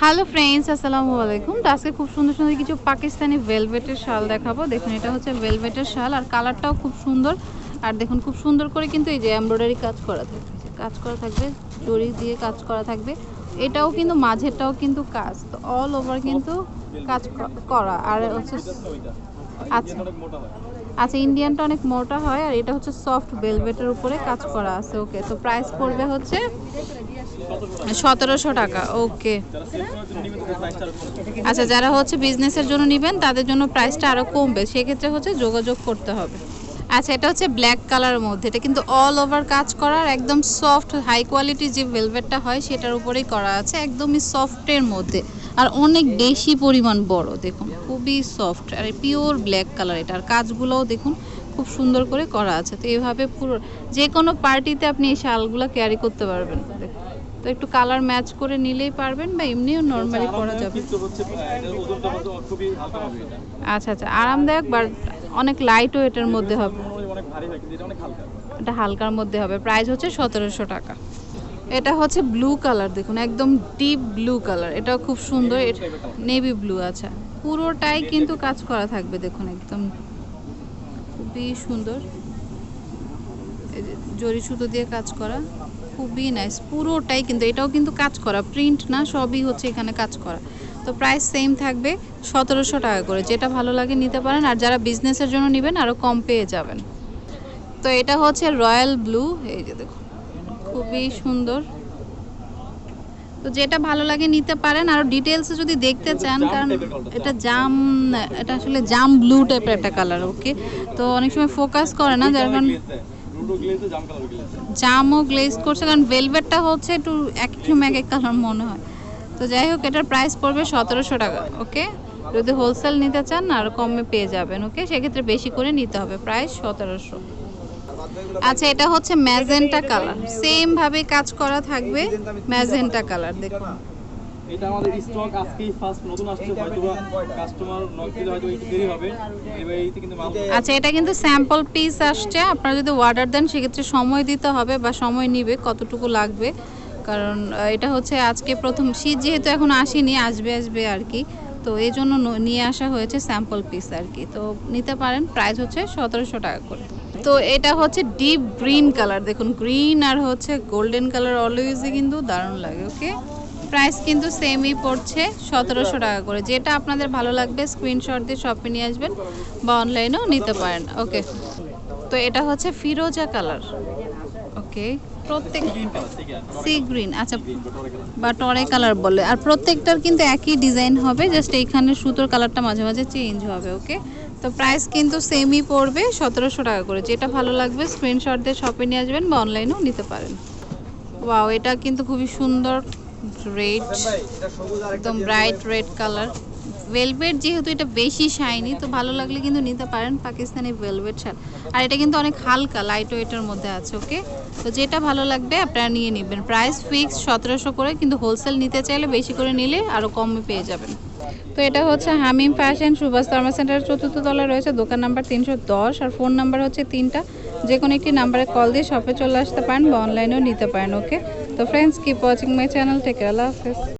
Hello friends আসসালামু আলাইকুম। তো আজকে খুব সুন্দর সুন্দর কিছু পাকিস্তানি ভেলভেটের শাল দেখাবো। দেখুন, এটা হচ্ছে ভেলভেটের শাল আর কালারটাও খুব সুন্দর। আর দেখুন, খুব সুন্দর করে কিন্তু এই যে এমব্রয়ডারি কাজ করা থাকবে কাজ করা থাকবে জরি দিয়ে কাজ করা থাকবে। এটাও কিন্তু মাঝেরটাও কিন্তু কাজ। তো অল ওভার কিন্তু কাজ করা। আর হচ্ছে আচ্ছা। আচ্ছা ইন্ডিয়ানটা অনেক মোটা হয় আর এটা হচ্ছে সফট ভেলভেটের উপরে কাজ করা আছে ওকে তো প্রাইস পড়বে হচ্ছে সতেরোশো টাকা ওকে আচ্ছা যারা হচ্ছে বিজনেসের জন্য নেবেন, তাদের জন্য প্রাইসটা আরও কমবে, সেক্ষেত্রে হচ্ছে যোগাযোগ করতে হবে। আচ্ছা এটা হচ্ছে ব্ল্যাক কালারের মধ্যে, এটা কিন্তু অল ওভার কাজ করার একদম সফট হাই কোয়ালিটির যে ভেলভেটটা হয়, সেটার উপরেই করা আছে, একদমই সফটের মধ্যে। আর অনেক বেশি পরিমাণ বড় দেখুন খুবই সফট আর পিওর ব্ল্যাক কালার এটা। আর কাজগুলোও দেখুন খুব সুন্দর করে করা আছে। তো এইভাবে পুরো যে কোনো পার্টিতে আপনি এই শালগুলো ক্যারি করতে পারবেন। তো একটু কালার ম্যাচ করে নিলেই পারবেন বা এমনিও নর্মালি পরা যাবে। এটার আচ্ছা আচ্ছা আরামদায়ক বাট অনেক লাইট ওয়েটের মধ্যে হবে। এটা হালকার মধ্যে হবে। প্রাইস হচ্ছে সতেরোশো টাকা। এটা হচ্ছে ব্লু কালার দেখুন, একদম ডিপ ব্লু কালার এটাও খুব সুন্দর নেভি ব্লু আচ্ছা পুরোটাই কিন্তু কাজ করা থাকবে, দেখুন, একদম খুবই সুন্দর। জরি সুতো দিয়ে কাজ করা, খুবই নাইস পুরোটাই কিন্তু, এটাও কিন্তু কাজ করা প্রিন্ট না, সবই হচ্ছে এখানে কাজ করা। তো প্রাইস সেম থাকবে সতেরোশো টাকা করে, যেটা ভালো লাগে নিতে পারেন, আর যারা বিজনেসের জন্য নেবেন আরও কম পেয়ে যাবেন। তো এটা হচ্ছে রয়্যাল ব্লু এই যে দেখুন। খুবই সুন্দর। তো যেটা ভালো লাগে নিতে পারেন। আর ডিটেলসে যদি দেখতে চান কারণ এটা জাম এটা আসলে জাম ব্লু টাইপের একটা কালার ওকে তো অনেক সময় ফোকাস করে না যার কারণে জামও গ্লেজ করছে কারণ ভেলভেটটা হচ্ছে একটু এক একটু এক এক কালার মনে হয়। তো যাই হোক এটার প্রাইস পড়বে সতেরোশো টাকা ওকে যদি হোলসেল নিতে চান আর কমে পেয়ে যাবেন ওকে সেক্ষেত্রে বেশি করে নিতে হবে প্রাইস সতেরোশো। আচ্ছা এটা হচ্ছে ম্যাজেন্টা কালার। সেম ভাবে কাজ করা থাকবে ম্যাজেন্টা কালার দেখুন। এটা আমাদের স্টক আজকেই ফার্স্ট নতুন আসছে হয়তো কাস্টমার নক দিলে হয়তো একটু দেরি হবে। এবার এইতে কিন্তু মাল আচ্ছা এটা কিন্তু স্যাম্পল পিস আসছে। আপনারা যদি অর্ডার দেন সেক্ষেত্রে সময় দিতে হবে বা সময় নিবে কতটুকু লাগবে। কারণ এটা হচ্ছে আজকে প্রথম শীত যেহেতু এখন আসেনি আসবে আসবে আর কি। তো এই জন্য নিয়ে আসা হয়েছে স্যাম্পল পিস আর কি। তো নিতে পারেন প্রাইস হচ্ছে সতেরোশো টাকা করে। তো এটা হচ্ছে ডিপ গ্রিন কালার দেখুন গ্রিন আর হচ্ছে গোল্ডেন কালার অলওয়েজই কিন্তু দারুণ লাগে ওকে প্রাইস কিন্তু সেমই পড়ছে সতেরোশো টাকা করে। যেটা আপনাদের ভালো লাগবে স্ক্রিনশট দিয়ে শপে নিয়ে আসবেন বা অনলাইনেও নিতে পারেন ওকে তো এটা হচ্ছে ফিরোজা কালার ওকে প্রত্যেক সি গ্রিন আচ্ছা বা টরে কালার বলে। আর প্রত্যেকটার কিন্তু একই ডিজাইন হবে জাস্ট এইখানে সুতোর কালারটা মাঝে মাঝে চেঞ্জ হবে ওকে তো প্রাইস কিন্তু সেমই পড়বে সতেরোশো টাকা করে। যেটা ভালো লাগবে স্ক্রিনশট দিয়ে শপে নিয়ে আসবেন বা অনলাইনেও নিতে পারেন। ওয়াও এটা কিন্তু খুবই সুন্দর রেড একদম ব্রাইট রেড কালার ভেলভেট যেহেতু এটা বেশি শাইনি তো ভালো লাগলে কিন্তু নিতে পারেন পাকিস্তানি ভেলভেট শাল আর এটা কিন্তু অনেক হালকা লাইট ওয়েটের মধ্যে আছে ওকে তো যেটা ভালো লাগবে আপনারা নিয়ে নেবেন। প্রাইস ফিক্স সতেরোশো করে, কিন্তু হোলসেল নিতে চাইলে বেশি করে নিলে আরও কমে পেয়ে যাবেন। তো এটা হচ্ছে হামিম ফ্যাশন সুভাষ ধর্মা সেন্টারের চতুর্থ তলায় রয়েছে, দোকান নাম্বার তিনশো দশ আর ফোন নাম্বার হচ্ছে তিনটা। যে কোনো একটি নাম্বারে কল দিয়ে শপে চলে আসতে পারেন বা অনলাইনেও নিতে পারেন ওকে তো friends keep watching my channel থেকে আল্লাহ হাফেজ।